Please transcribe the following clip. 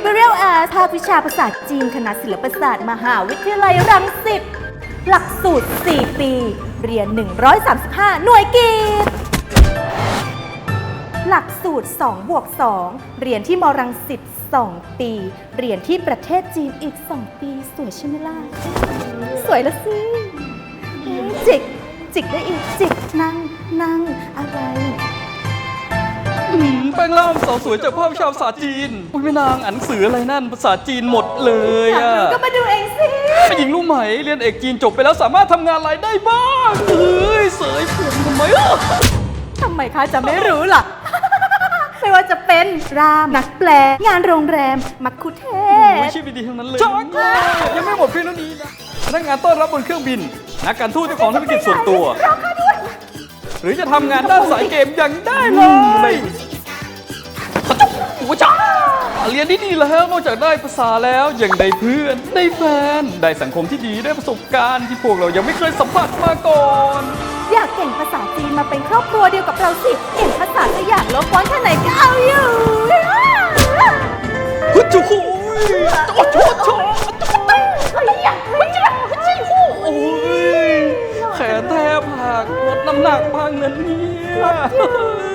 Liberal Arts ภาควิชาภาษาจีนคณะศิลปศาสตร์มหาวิทยาลัยรังสิต หลักสูตร 4 ปี เรียน 135 หน่วยกิตหลักสูตร 2 บวก 2 เรียนที่มรังสิต 2 ปี เรียนที่ประเทศจีนอีก 2 ปี สวยใช่ไหมล่ะ สวยละสิ จิก จิกได้อีก จิกนั่งนั่งอะไร แปลงร่างสาวสวยจากภาพวิชาภาษาจีนอุ้ยแม่นางอ่านหนังสืออะไรนั่นภาษาจีนหมดเลยอยากอะรู้ก็มาดูเองสิหญิงรู้ไหมเรียนเอกจีนจบไปแล้วสามารถทำงานอะไรได้บ้างเอ้ยเสยผมทำไมอะทำไมคะจะไม่รู้ล่ะ ไม่ว่าจะเป็นราม นักแปล งานโรงแรม มักคุเทโอ้ยศชีวิตดีทั้งนั้นเลยช็อกยังไม่หมดเพียงเท่านี้นะพนักงานต้อนรับบนเครื่องบินนักการทูตเจ้าของธุรกิจส่วนตัวหรือจะทำงานด้านสายเกมยังได้เลยโอ้จ้า เรียนที่ดีแล้วนอกจากได้ภาษาแล้วยังได้เพื่อน ได้แฟน ได้สังคมที่ดีได้ประสบการณ์ที่พวกเรายังไม่เคยสัมผัสมาก่อน อยากเก่งภาษาจีนมาเป็นครอบครัวเดียวกับเราสิเก่งภาษาสยามโลกกว้างแค่ไหนก็เอาอยู่ฮึจุโอ้ยโอ้โหโชโอ้ยแขนแทบหักลดน้ำหนักพังนั้นเนี่ย